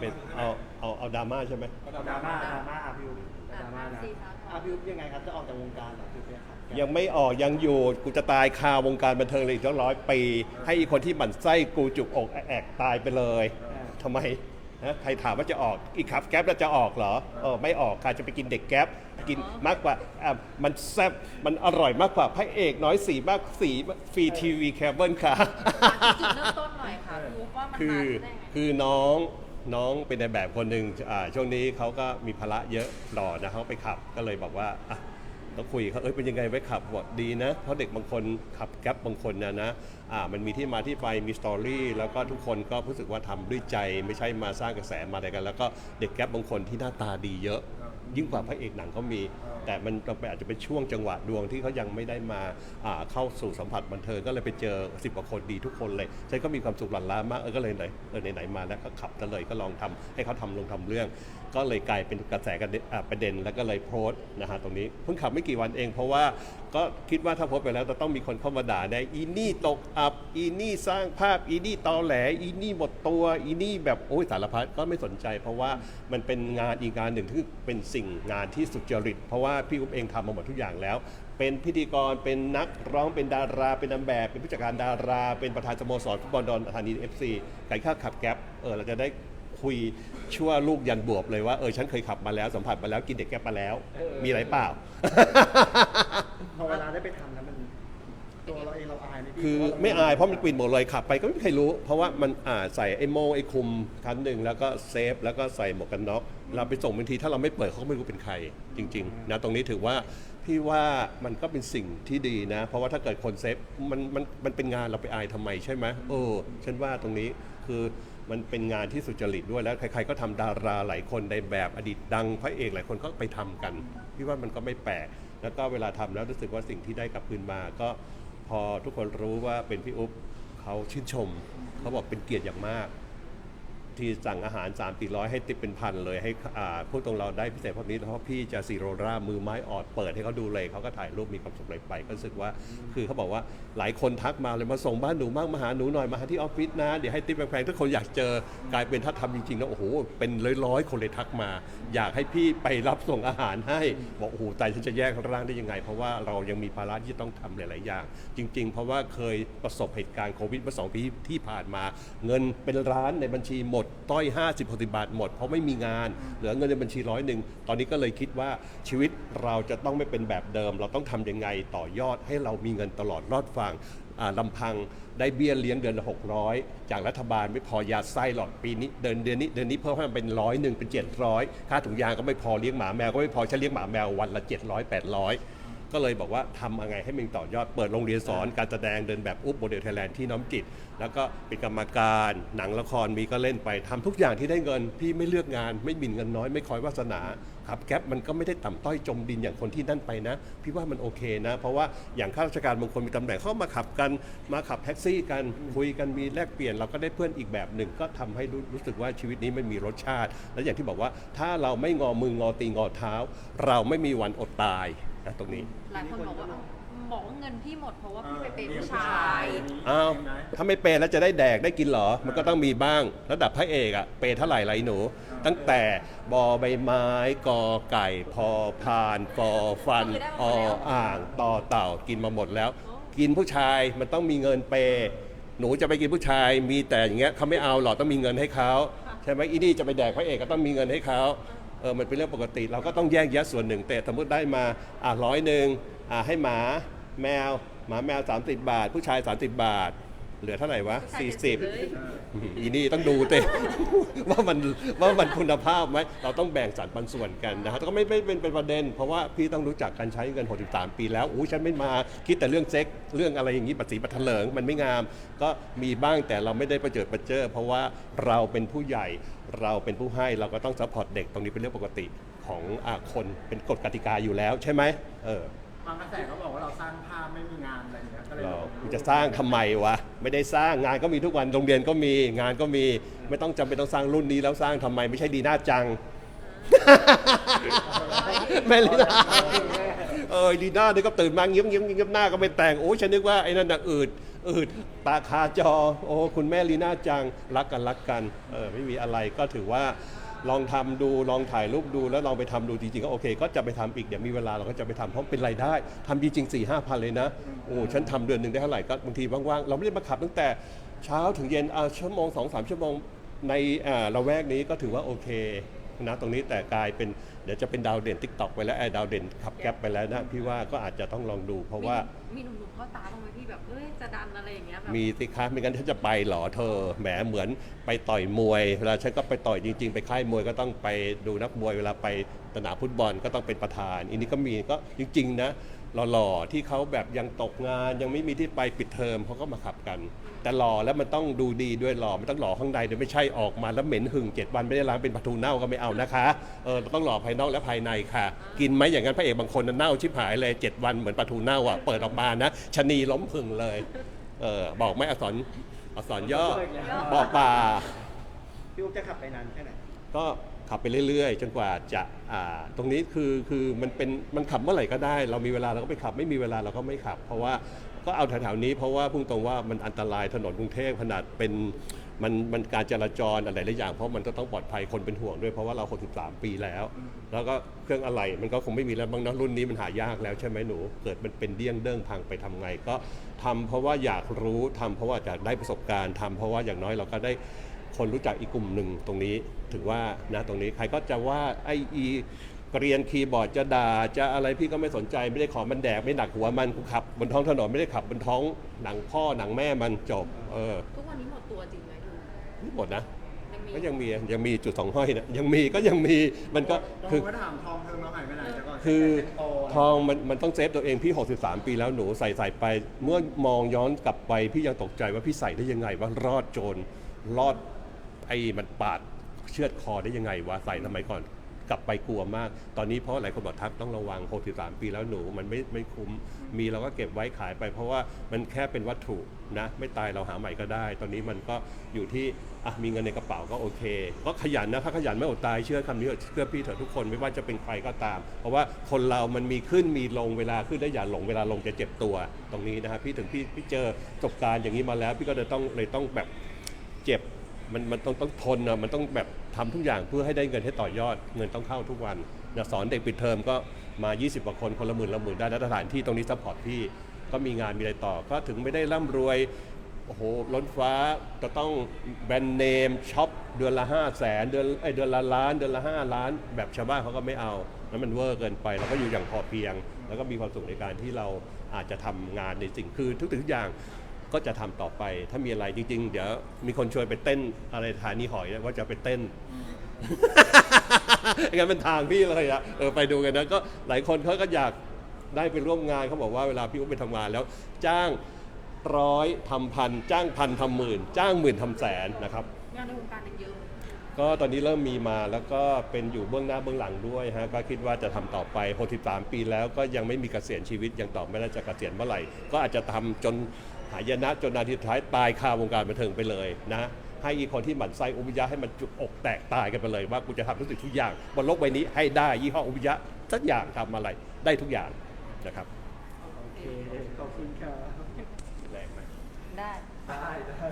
เป็นเอาเอาเอาดราม่าใช่ไหม ดราม่าดราม่าอาพิวดราม่านะสี่สามอาพิวยังไงครับจะออกจากวงการเหรอพิวเนี่ยครับยังไม่ออกยังอยู่กูจะตายคาวงการบันเทิงเลยอีกตั้งร้อยปี ให้อีกคนที่หมั่นไส้กูจุกอกแอกตายไปเลยทำไมฮะใครถามว่าจะออกอีกครับแก๊ปแล้วจะออกเหรอเออไม่ออกใครจะไปกินเด็กแก๊ปกินมากกว่าอะมันแซ่บมันอร่อยมากกว่าพระเอกน้อยสีมากสีฟรีทีวีแคเบิลค่ะ จุดเริ่มต้นหน่อยค่ะรู้ว่ามันคืมาอได้ไง คือน้อง น้องเป็นในแบบคนหนึ่งอ่าช่วงนี้เขาก็มีภาระเยอะหล่อนะเขาไปขับก็เลยบอกว่าอะต้องคุยเขาเอ้ยเป็นยังไงไว้ขับบอกดีนะ เพราะเด็กบางคนขับแก๊บบางคนนะนะอ่ามันมีที่มาที่ไปมีสตอรี่แล้วก็ทุกคนก็รู้สึกว่าทำด้วยใจไม่ใช่มาสร้างกระแสมาอะไรกัน แล้วก็เด็กแก๊บบางคนที่หน้าตาดีเยอะ ยิ่งกว่าพระเอกหนังเขามี แต่มันอาจจะเป็นช่วงจังหวะดวงที่เขายังไม่ได้มาเข้าสู่สัมผัสบันเทิงก็เลยไปเจอสิบกว่าคนดีทุกคนเลยฉันก็มีความสุขหลั่นล้ามากเออก็เลยไหนเออไหนๆมาแล้วก็ขับกันเลยก็ลองทำให้เขาทำลงทำเรื่อง ก็เลยกลายเป็นกระแสกันประเด็นแล้วก็เลยโพสต์นะฮะตรงนี้เพิ่งขับไม่กี่วันเอง เพราะว่าก็คิดว่าถ้าโพสต์ไปแล้วจะต้องมีคนเข้ามาด่าได้อีนี่ตกอับอีนี่สร้างภาพอีนี่ตอแหลอีนี่หมดตัวอีนี่แบบโอ้ยสารพัดก็ไม่สนใจ เพราะว่ามันเป็นงานอีกงานหนึ่งที่เป็นสิ่งงานที่สุจริต เพราะว่าพี่อุ๊บเองทำมาหมดทุกอย่างแล้วเป็นพิธีกร เป็นนักร้อง เป็นดารา เป็นนางแบบ เป็นผู้จัดการดารา เป็นประธานสโมสรฟุตบอลดอนธานีเอฟซีไก่ข้าขับแก๊ป เออ เราจะได้ คุยชั่วลูกยันบวบเลยว่า เออฉันเคยขับมาแล้วสัมผัสมาแล้วกินเด็กแก๊ปมาแล้ว มีอะไรเปล่า พอเวลาได้ไปทำแล้วมันตัวเราเองเราอายไหมพี่คือไม่อายเพราะมันกลิ่นหมดเลยขับไปก็ไม่มีใครรู้ เพราะว่ามันอ่าใส่ไอ้โมงไอ้คุมคันหนึ่งแล้วก็เซฟแล้วก็ใส่หมวกกันน็อกเราไปส่งบางทีถ้าเราไม่เปิดเขาก็ไม่รู้เป็นใครจริงๆนะตรงนี้ถือว่าพี่ว่ามันก็เป็นสิ่งที่ดีนะ เพราะว่าถ้าเกิดคนเซฟมันมันมันเป็นงานเราไปอายทำไมใช่ไหมเออฉันว่าตรงนี้คือ มันเป็นงานที่สุจริตด้วยแล้ว ใครๆก็ทำดาราหลายคนในแบบอดีตดังพระเอกหลายคนก็ไปทำกันพี่ว่ามันก็ไม่แปลกแล้วก็เวลาทำแล้วรู้สึกว่าสิ่งที่ได้กลับคืนมา ก็พอทุกคนรู้ว่าเป็นพี่อุ๊บเขาชื่นชม เขาบอกเป็นเกียรติอย่างมาก ที่สั่งอาหาร3 4 0 0ให้ติปเป็นพันเลยให้พูดตรงเราได้พิเศษพราะนี้เพราะพี่จะซีโรรามือไม้ออดเปิดให้เขาดูเลยเขาก็ถ่ายรูปมีความสุขเลยไป ก็รู้สึกว่าคือเขาบอกว่าหลายคนทักมาเลยมาส่งบ้านหนูมากมาหาหนูหน่อยมาหาที่ออฟฟิศนะเดี๋ยวให้ติปแพงๆทุกคนอยากเจอกลายเป็นถ้าทำจริงๆแล้วโอ้โหเป็นร้อยๆคนเลยทักมา อยากให้พี่ไปรับส่งอาหารให้บอกโอ้โหใจฉันจะแยกร่างได้ยังไง เพราะว่าเรายังมีภาระที่ต้องทำหลาย ๆ อย่าง จริง ๆ เพราะว่าเคยประสบเหตุการณ์โควิดเมื่อสองปีที่ผ่านมา เงินเป็นล้านในบัญชีหมดต้อย 50 60 บาทหมด เพราะไม่มีงาน เหลือเงินในบัญชีร้อยหนึ่งตอนนี้ก็เลยคิดว่าชีวิตเราจะต้องไม่เป็นแบบเดิม เราต้องทำยังไงต่อยอดให้เรามีเงินตลอดรอดฟังอ่าลำพังได้เบี้ยเลี้ยงเดือนละ600 จากรัฐบาลไม่พอยาไส้หรอกปีนี้เดือนเดือนนี้เดือนนี้เพิ่มให้มันเป็นร้อยหนึ่งเป็น 700 ค่าถุงยางก็ไม่พอเลี้ยงหมาแมวก็ไม่พอฉันเลี้ยงหมาแมววันละ 700 800 ก็เลยบอกว่าทำยังไงให้มันต่อยอดเปิดโรงเรียนสอนการแสดงเดินแบบอุ๊บโมเดลไทยแลนด์ที่น้อมจิต แล้วก็เป็นกรรมการหนังละครมีก็เล่นไปทำทุกอย่างที่ได้เงินพี่ไม่เลือกงาน ไม่หมิ่นเงินน้อยไม่คอยวาสนาขับแก๊ปมันก็ไม่ได้ต่ำต้อยจมดินอย่างคนที่นั่นไปนะ พี่ว่ามันโอเคนะ เพราะว่าอย่างข้าราชการบางคนมีตำแหน่งเข้ามาขับกันมาขับแท็กซี่กันคุยกันมีแลกเปลี่ยนเราก็ได้เพื่อนอีกแบบหนึ่งก็ทำให้รู้รู้สึกว่าชีวิตนี้มันมีรสชาติ และอย่างที่บอกว่าถ้าเราไม่งอมืองอตีงอเท้า เราไม่มีวันอดตาย นะตรงนี้หลายคนบอกว่าบอกว่าเงินพี่หมดเพราะว่าพี่ไปเป็นผู้ชายอ้าวถ้าไม่เปย์แล้วจะได้แดกได้กินเหรอ มันก็ต้องมีบ้าง ระดับพระเอกอะเปย์เท่าไหร่ไรหนู ตั้งแต่บอใบไม้กอไก่ พอพานฟอฟันออ่างต่อเต่ากินมาหมดแล้ว กินผู้ชายมันต้องมีเงินเปย์หนูจะไปกินผู้ชาย มีแต่อย่างเงี้ยเขาไม่เอาหรอกต้องมีเงินให้เขาใช่ไหมอีนี่จะไปแดกพระเอกก็ต้องมีเงินให้เขา เออมันเป็นเรื่องปกติ เราก็ต้องแยกแยะส่วนหนึ่ง แต่สมมติได้มาอะร้อยหนึ่งอะให้หมาแมว หมาแมว 30 บาท ผู้ชาย 30 บาท เหลือเท่าไหร่วะ 40อืมอีนี่ต้องดูเต้ว่ามันว่ามันคุณภาพไหมเราต้องแบ่งสรรปันส่วนกันนะครับก็ไม่ไม่เป็นเป็นประเด็น เพราะว่าพี่ต้องรู้จักการใช้เงิน 63 ปีแล้วอู้ฉันไม่มาคิดแต่เรื่องเซ็ก เรื่องอะไรอย่างนี้ปัสสีปัทเถลิงมันไม่งาม ก็มีบ้างแต่เราไม่ได้ประเจิดประเจ้อเพราะว่าเราเป็นผู้ใหญ่เราเป็นผู้ให้เราก็ต้องซัพพอร์ตเด็กตรงนี้เป็นเรื่องปกติของอาคนเป็นกฎกติกาอยู่แล้วใช่ไหมเออ บางกระแสเขาบอกว่าเราสร้างภาพไม่มีงานอะไรอย่างเงี้ยก็เลยเรากูจะสร้างทำไมวะ ไม่ได้สร้างงานก็มีทุกวันโรงเรียนก็มีงานก็มีไม่ต้องจำเป็นต้องสร้างรุ่นนี้แล้วสร้างทำไมไม่ใช่ดีหน้าจัง แม่ลีน่าเออดีหน้าเนี่ยก็ตื่นมาเงี้ยบเงี้ยบเงี้ยบหน้าก็ไม่แต่งโอ้ยฉันนึกว่าไอ้นั่นน่ะอืดอืดตาคาจอ โอ้คุณแม่ลีน่าจังรักกันรักกันเออไม่มีอะไรก็ถือว่า ลองทำดูลองถ่ายรูปดูแล้วลองไปทำดูจริงๆก็โอเค ก็จะไปทำอีกเดี๋ยวมีเวลาเราก็จะไปทำเพราะเป็นรายได้ทำจริงๆ4ี่ห้าพันเลยนะโอ้ฉันทำเดือนหนึ่งได้เท่าไหร่ก็บางทีว่างๆ เราไม่ได้มาขับตั้งแต่เช้าถึงเย็นเอาชั่วโมงสองสามชั่วโมงในอ่าละแวกนี้ก็ถือว่าโอเคนะตรงนี้แต่กลายเป็น เดี๋ยวจะเป็นดาวเด่นทิกตอกไปแล้วไอ้ดาวเด่นขับแก๊ปไปแล้วนะพี่ว่าก็อาจจะต้องลองดูเพราะว่า มีหนุ่มๆเข้าตาบ้างไหมพี่แบบเอ้ยจะดันอะไรอย่างเงี้ยแบบมีสิคะไม่งั้นฉันจะไปเหรอเธอแหมเหมือนไปต่อยมวยเวลาฉันก็ไปต่อยจริง ๆ ไปค่ายมวยก็ต้องไปดูนักมวยเวลาไปสนามฟุตบอลก็ต้องเป็นประธาน อันนี้ก็มีก็จริง ๆ นะ หล่อๆที่เขาแบบยังตกงาน ยังไม่มีที่ไปปิดเทอมเขาก็มาขับกัน แต่หล่อแล้วมันต้องดูดีด้วยหล่อมันต้องหล่อข้างในเดี๋ยวไม่ใช่ออกมาแล้วเหม็นหึงเจ็ดวันไม่ได้ล้างเป็นปลาทูเน่าก็ไม่เอานะคะเออต้องหล่อภายนอกและภายในค่ะ กินไหมอย่างนั้นพระเอกบางคนน่ะเน่าชิบหายเลยเจ็ดวันเหมือนปลาทูเน่าอะเปิดออกมานะชะนีล้มผึ่งเลยเออบอกไหม่อักษรอักษรย่อบอกป่าพี่อุ๊บจะขับไปนานแค่ไหนก็ ขับไปเรื่อยๆ จนกว่าจะอ่าตรงนี้คือคือมันเป็นมันขับเมื่อไหร่ก็ได้ เรามีเวลาเราก็ไปขับไม่มีเวลาเราก็ไม่ขับ เพราะว่าก็เอาแถวๆนี้เพราะว่าพุ่งตรงว่ามันอันตรายถนนกรุงเทพขนาดเป็นมันมันการจราจรอะไรหลายอย่าง เพราะมันก็ต้องปลอดภัยคนเป็นห่วงด้วยเพราะว่าเรา63ปีแล้ว แล้วก็เครื่องอะไรมันก็คงไม่มีแล้วบางนะรุ่นนี้มันหายากแล้วใช่ไหมหนู เกิดมันเป็นเดี้ยงเด้งพังไปทำไง ก็ทำเพราะว่าอยากรู้ทำเพราะว่าอยากได้ประสบการณ์ทำเพราะว่าอย่างน้อยเราก็ได้ คนรู้จักอีกกลุ่มหนึ่งตรงนี้ถือว่านะตรงนี้ใครก็จะว่าไออีเรียนคีย์บอร์ดจะด่าจะอะไรพี่ก็ไม่สนใจไม่ได้ขอมันแดกไม่หนักหัวมันกูขับบนท้องถนนไม่ได้ขับบนท้องหนังพ่อหนังแม่มันจบเออทุกวันนี้หมดตัวจริงไหมดูไม่หมดนะยังมีก็ยังมียังมีจุดสองห้อยนะยังมีก็ยังมีมันก็ต้คือองมาถามทองเธอมาหายไปไหนแต่ก่อนคือเป็นโตทองมันมันต้องเซฟตัวเองพี่ 63 ปีแล้วหนูใส่ใส่ไป เมื่อมองย้อนกลับไปพี่ยังตกใจว่าพี่ใส่ได้ยังไงว่ารอดโจรรอด ไอ้มันปาดเชือดคอได้ยังไงวะใส่สมัยก่อน กลับไปกลัวมาก ตอนนี้เพราะหลายคนบอกทักต้องระวัง63ปีแล้วหนูมันไม่ไม่คุ้ม มีเราก็เก็บไว้ขายไป เพราะว่ามันแค่เป็นวัตถุนะ ไม่ตายเราหาใหม่ก็ได้ ตอนนี้มันก็อยู่ที่อะมีเงินในกระเป๋าก็โอเค ก็ขยันนะถ้าขยันไม่อดตายเชื่อคำนี้เถอะเชื่อพี่เถอะทุกคนไม่ว่าจะเป็นใครก็ตาม เพราะว่าคนเรามันมีขึ้นมีลงเวลาขึ้นได้อย่าหลงเวลาลงจะเจ็บตัวตรงนี้นะฮะพี่ถึงพี่พี่เจอประสบการณ์อย่างนี้มาแล้ว พี่ก็เลยต้องเลยต้องแบบเจ็บ มันมันต้องต้องทนนะมันต้องแบบทำทุกอย่างเพื่อให้ได้เงินให้ต่อยอด เงินต้องเข้าทุกวันนะสอนเด็กปิดเทอมก็มา 20กว่าคนคนละหมื่นละหมื่นได้แล้วสถานที่ตรงนี้ซัพพอร์ตพี่ก็มีงานมีอะไรต่อ ก็ถึงไม่ได้ร่ำรวยโอ้โหล้นฟ้าจะต้องแบรนด์เนมช็อปเดือนละ5 0 0แสนเดือนไอเดือนละล้าน เดือนละ 5 ล้าน แบบชาวบ้านเขาก็ไม่เอาแล้วมันเวอร์เกินไปเราก็อยู่อย่างพอเพียง แล้วก็มีความสุขในการที่เราอาจจะทำงานในสิ่งคือทุกๆอย่าง ก็จะทำต่อไป ถ้ามีอะไรจริง ๆ เดี๋ยวมีคนชวนไปเต้นอะไรฐานีหอยเนี่ยว่าจะไปเต้นงั้นเป็นทางพี่เลยอะเออไปดูกันนะก็หลายคนเขาก็อยากได้ไปร่วมงานเขาบอกว่าเวลาพี่อุ้มไปทำงานแล้ว จ้างร้อยทำพันจ้างพันทำหมื่น จ้างหมื่นทำแสนนะครับงานในวงการยังเยอะก็ตอนนี้เริ่มมีมาแล้วก็เป็นอยู่เบื้องหน้าเบื้องหลังด้วยฮะก็คิดว่าจะทำต่อไป63ปีแล้วก็ยังไม่มีเกษียณชีวิตยังตอบไม่ได้จะเกษียณเมื่อไหร่ ก็อาจจะทำจนหายนะจนนาทีสุดท้ายตายคาวงการบันเทิงไปเลยนะให้อีกคนที่หมั่นไส้อุปยะให้มันจุกอกแตกตายกันไปเลย ว่ากูจะทำทุกสิ่งทุกอย่างบนโลกใบนี้ให้ได้ยี่ห้ออุปยะสักอย่างทำอะไรได้ทุกอย่างนะครับโอเคขอบคุณครับแรงไหมได้ ได้ได้